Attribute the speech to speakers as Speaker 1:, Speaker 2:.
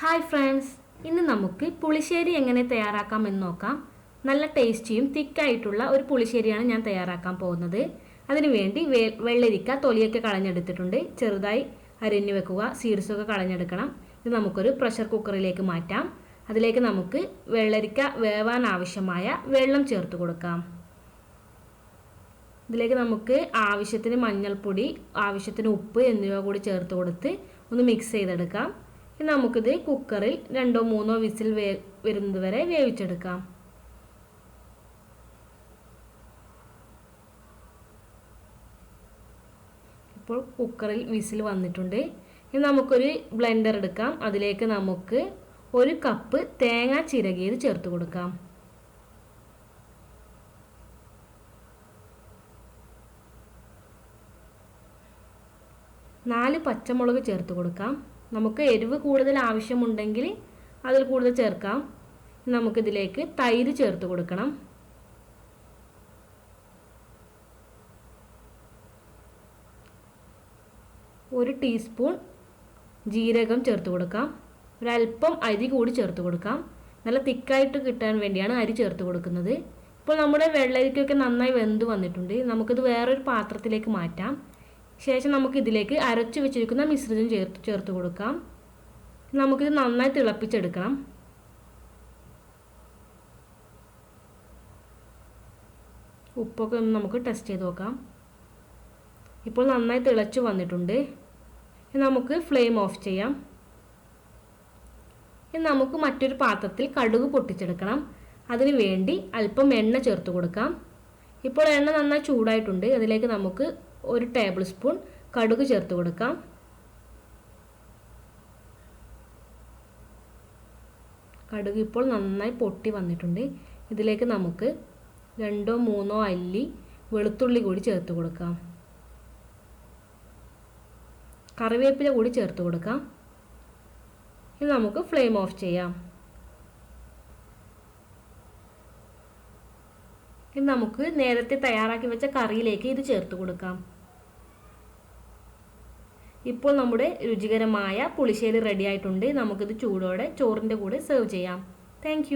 Speaker 1: Hi friends ഇന്ന് നമുക്ക് പുളിശ്ശേരി എങ്ങനെ തയ്യാറാക്കാം എന്ന് നോക്കാം. നല്ല ടേസ്റ്റിയും തിക്കായിട്ടുള്ള ഒരു പുളിശ്ശേരിയാണ് ഞാൻ തയ്യാറാക്കാൻ പോകുന്നത്. അതിനുവേണ്ടി വേ വെള്ളരിക്ക തൊലിയൊക്കെ കളഞ്ഞെടുത്തിട്ടുണ്ട്. ചെറുതായി അരിഞ്ഞു വെക്കുക സീഡ്സൊക്കെ കളഞ്ഞെടുക്കണം. ഇത് നമുക്കൊരു പ്രഷർ കുക്കറിലേക്ക് മാറ്റാം. അതിലേക്ക് നമുക്ക് വെള്ളരിക്ക വേവാൻ ആവശ്യമായ വെള്ളം ചേർത്ത് കൊടുക്കാം. ഇതിലേക്ക് നമുക്ക് ആവശ്യത്തിന് മഞ്ഞൾപ്പൊടി ആവശ്യത്തിന് ഉപ്പ് എന്നിവ കൂടി ചേർത്ത് കൊടുത്ത് ഒന്ന് മിക്സ് ചെയ്തെടുക്കാം. ഇനി നമുക്കിത് കുക്കറിൽ രണ്ടോ മൂന്നോ വിസിൽ വേ വരുന്നത് വരെ വേവിച്ചെടുക്കാം. ഇപ്പോൾ കുക്കറിൽ വിസിൽ വന്നിട്ടുണ്ട്. ഇനി നമുക്കൊരു ബ്ലെൻഡർ എടുക്കാം. അതിലേക്ക് നമുക്ക് ഒരു കപ്പ് തേങ്ങ ചിരകിയത് ചേർത്ത് കൊടുക്കാം. നാല് പച്ചമുളക് ചേർത്ത് കൊടുക്കാം. നമുക്ക് എരിവ് കൂടുതൽ ആവശ്യമുണ്ടെങ്കിൽ അതിൽ കൂടുതൽ ചേർക്കാം. നമുക്കിതിലേക്ക് തൈര് ചേർത്ത് കൊടുക്കണം. ഒരു ടീസ്പൂൺ ജീരകം ചേർത്ത് കൊടുക്കാം. ഒരല്പം അരി കൂടി ചേർത്ത് കൊടുക്കാം. നല്ല തിക്കായിട്ട് കിട്ടാൻ വേണ്ടിയാണ് അരി ചേർത്ത് കൊടുക്കുന്നത്. ഇപ്പോൾ നമ്മുടെ വെള്ളരിക്കൊക്കെ നന്നായി വെന്ത് വന്നിട്ടുണ്ട്. നമുക്കിത് വേറൊരു പാത്രത്തിലേക്ക് മാറ്റാം. ശേഷം നമുക്ക് ഇതിലേക്ക് അരച്ചു വെച്ചിരിക്കുന്ന മിശ്രിതം ചേർത്ത് ചേർത്ത് കൊടുക്കാം. നമുക്കിത് നന്നായി തിളപ്പിച്ചെടുക്കണം. ഉപ്പൊക്കെ ഒന്ന് നമുക്ക് ടെസ്റ്റ് ചെയ്ത് നോക്കാം. ഇപ്പോൾ നന്നായി തിളച്ചു വന്നിട്ടുണ്ട്. നമുക്ക് ഫ്ലെയിം ഓഫ് ചെയ്യാം. ഇനി നമുക്ക് മറ്റൊരു പാത്രത്തിൽ കടുക് പൊട്ടിച്ചെടുക്കണം. അതിന് വേണ്ടി അല്പം എണ്ണ ചേർത്ത് കൊടുക്കാം. ഇപ്പോൾ എണ്ണ നന്നായി ചൂടായിട്ടുണ്ട്. അതിലേക്ക് നമുക്ക് ഒരു ടേബിൾ സ്പൂൺ കടുക് ചേർത്ത് കൊടുക്കാം. കടുക് ഇപ്പോൾ നന്നായി പൊട്ടി വന്നിട്ടുണ്ട്. ഇതിലേക്ക് നമുക്ക് രണ്ടോ മൂന്നോ അല്ലി വെളുത്തുള്ളി കൂടി ചേർത്ത് കൊടുക്കാം. കറിവേപ്പില കൂടി ചേർത്ത് കൊടുക്കാം. ഇനി നമുക്ക് ഫ്ലെയിം ഓഫ് ചെയ്യാം. ഇനി നമുക്ക് നേരത്തെ തയ്യാറാക്കി വെച്ച കറിയിലേക്ക് ഇത് ചേർത്ത് കൊടുക്കാം. ഇപ്പോൾ നമ്മുടെ രുചികരമായ പുളിശ്ശേരി റെഡി ആയിട്ടുണ്ട്. നമുക്കിത് ചൂടോടെ ചോറിന്റെ കൂടെ സെർവ് ചെയ്യാം. താങ്ക്